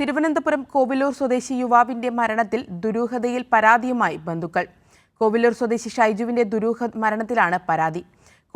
തിരുവനന്തപുരം കോവിലൂർ സ്വദേശി യുവാവിന്റെ മരണത്തിൽ ദുരൂഹതയിൽ പരാതിയുമായി ബന്ധുക്കൾ. കോവിലൂർ സ്വദേശി ഷൈജുവിന്റെ ദുരൂഹ മരണത്തിലാണ് പരാതി.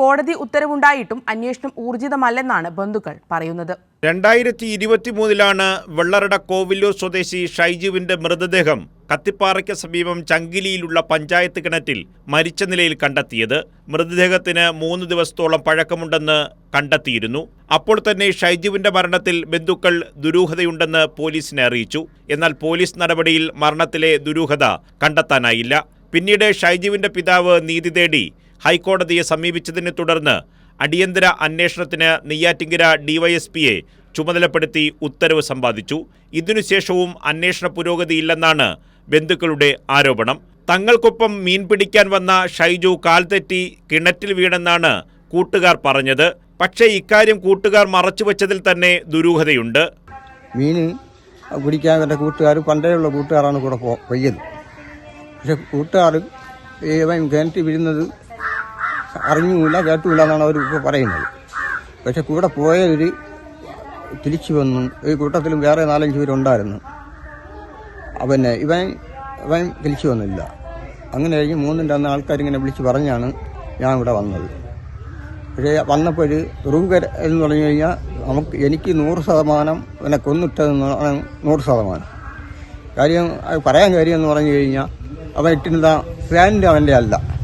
കോടതി ഉത്തരവുണ്ടായിട്ടും അന്വേഷണം ഊർജിതമല്ലെന്നാണ് ബന്ധുക്കൾ പറയുന്നത്. രണ്ടായിരത്തി ഇരുപത്തിമൂന്നിലാണ് വെള്ളറട കോവില്ലൂർ സ്വദേശി ഷൈജുവിന്റെ മൃതദേഹം കത്തിപ്പാറയ്ക്ക് സമീപം ചങ്കിലിയിലുള്ള പഞ്ചായത്ത് കിണറ്റിൽ മരിച്ച നിലയിൽ കണ്ടെത്തിയത്. മൃതദേഹത്തിന് മൂന്ന് ദിവസത്തോളം പഴക്കമുണ്ടെന്ന് കണ്ടെത്തിയിരുന്നു. അപ്പോൾ തന്നെ ഷൈജുവിന്റെ മരണത്തിൽ ബന്ധുക്കൾ ദുരൂഹതയുണ്ടെന്ന് പോലീസിനെ അറിയിച്ചു. എന്നാൽ പോലീസ് നടപടിയിൽ മരണത്തിലെ ദുരൂഹത കണ്ടെത്താനായില്ല. പിന്നീട് ഷൈജുവിന്റെ പിതാവ് നീതി തേടി ഹൈക്കോടതിയെ സമീപിച്ചതിനെ തുടർന്ന് അടിയന്തര അന്വേഷണത്തിന് നെയ്യാറ്റിങ്കര ഡിവൈഎസ്പിയെ ചുമതലപ്പെടുത്തി ഉത്തരവ് സമ്പാദിച്ചു. ഇതിനുശേഷവും അന്വേഷണ പുരോഗതിയില്ലെന്നാണ് ബന്ധുക്കളുടെ ആരോപണം. തങ്ങൾക്കൊപ്പം മീൻ പിടിക്കാൻ വന്ന ഷൈജു കാൽ തെറ്റി കിണറ്റിൽ വീണെന്നാണ് കൂട്ടുകാർ പറഞ്ഞത്. പക്ഷേ ഇക്കാര്യം കൂട്ടുകാർ മറച്ചുവെച്ചതിൽ തന്നെ ദുരൂഹതയുണ്ട്. മീൻ പിടിക്കാൻ എന്റെ കൂട്ടുകാർ പണ്ടേയുള്ള കൂട്ടുകാരാണ് കൂടെ പോയത് പക്ഷെ കൂട്ടുകാർ ഇവൻ കിണറ്റ് വീഴുന്നത് അറിഞ്ഞുമില്ല കേട്ടുമില്ല എന്നാണ് അവർ ഇപ്പോൾ പറയുന്നത്. പക്ഷെ കൂടെ പോയവർ തിരിച്ചു വന്നു. ഈ കൂട്ടത്തിലും വേറെ നാലഞ്ച് പേരുണ്ടായിരുന്നു. പിന്നെ ഇവൻ ഇവൻ തിരിച്ചു വന്നില്ല. അങ്ങനെ കഴിഞ്ഞ് മൂന്നും രണ്ട് ആൾക്കാരിങ്ങനെ വിളിച്ച് പറഞ്ഞാണ് ഞാൻ ഇവിടെ വന്നത്. പക്ഷേ വന്നപ്പോൾ റുങ്കർ എന്ന് പറഞ്ഞു കഴിഞ്ഞാൽ നമുക്ക് എനിക്ക് നൂറ് ശതമാനം എന്നെ കൊന്നിട്ടതെന്ന് നൂറ് ശതമാനം. കാര്യം പറയാൻ കാര്യം എന്ന് പറഞ്ഞു കഴിഞ്ഞാൽ അവൻ ഇട്ടിരുന്ന ഫാനിന്റെ അവന്റെ അല്ല.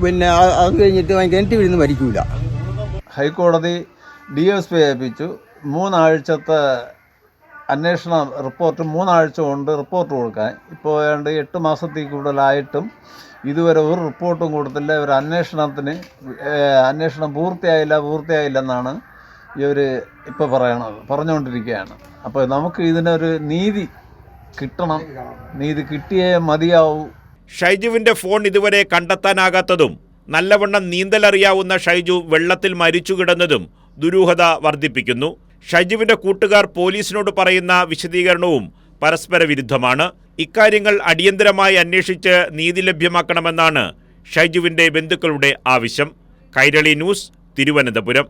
പിന്നെ അത് കഴിഞ്ഞിട്ട് കിണറ്റ് വീഴുന്ന് മരിക്കൂല. ഹൈക്കോടതി ഡി എസ് പി ഏൽപ്പിച്ചു. മൂന്നാഴ്ചത്തെ അന്വേഷണ റിപ്പോർട്ട് മൂന്നാഴ്ച കൊണ്ട് റിപ്പോർട്ട് കൊടുക്കാൻ. ഇപ്പോൾ ഏതാണ്ട് എട്ട് മാസത്തിൽ കൂടുതലായിട്ടും ഇതുവരെ ഒരു റിപ്പോർട്ടും കൊടുത്തില്ല. ഇവർ അന്വേഷണത്തിന് അന്വേഷണം പൂർത്തിയായില്ല പൂർത്തിയായില്ലെന്നാണ് ഇവർ ഇപ്പോൾ പറയണത് പറഞ്ഞുകൊണ്ടിരിക്കുകയാണ്. അപ്പോൾ നമുക്ക് ഇതിനൊരു നീതി കിട്ടണം. നീതി കിട്ടിയേ മതിയാവൂ ഷൈജുവിന്റെ ഫോൺ ഇതുവരെ കണ്ടെത്താനാകാത്തതും നല്ലവണ്ണം നീന്തലറിയാവുന്ന ഷൈജു വെള്ളത്തിൽ മരിച്ചു കിടന്നതും ദുരൂഹത വർദ്ധിപ്പിക്കുന്നു. ഷൈജുവിന്റെ കൂട്ടുകാർ പോലീസിനോട് പറയുന്ന വിശദീകരണവും പരസ്പര വിരുദ്ധമാണ്. ഇക്കാര്യങ്ങൾ അടിയന്തരമായി അന്വേഷിച്ച് നീതി ലഭ്യമാക്കണമെന്നാണ് ഷൈജുവിന്റെ ബന്ധുക്കളുടെ ആവശ്യം. കൈരളി ന്യൂസ് തിരുവനന്തപുരം.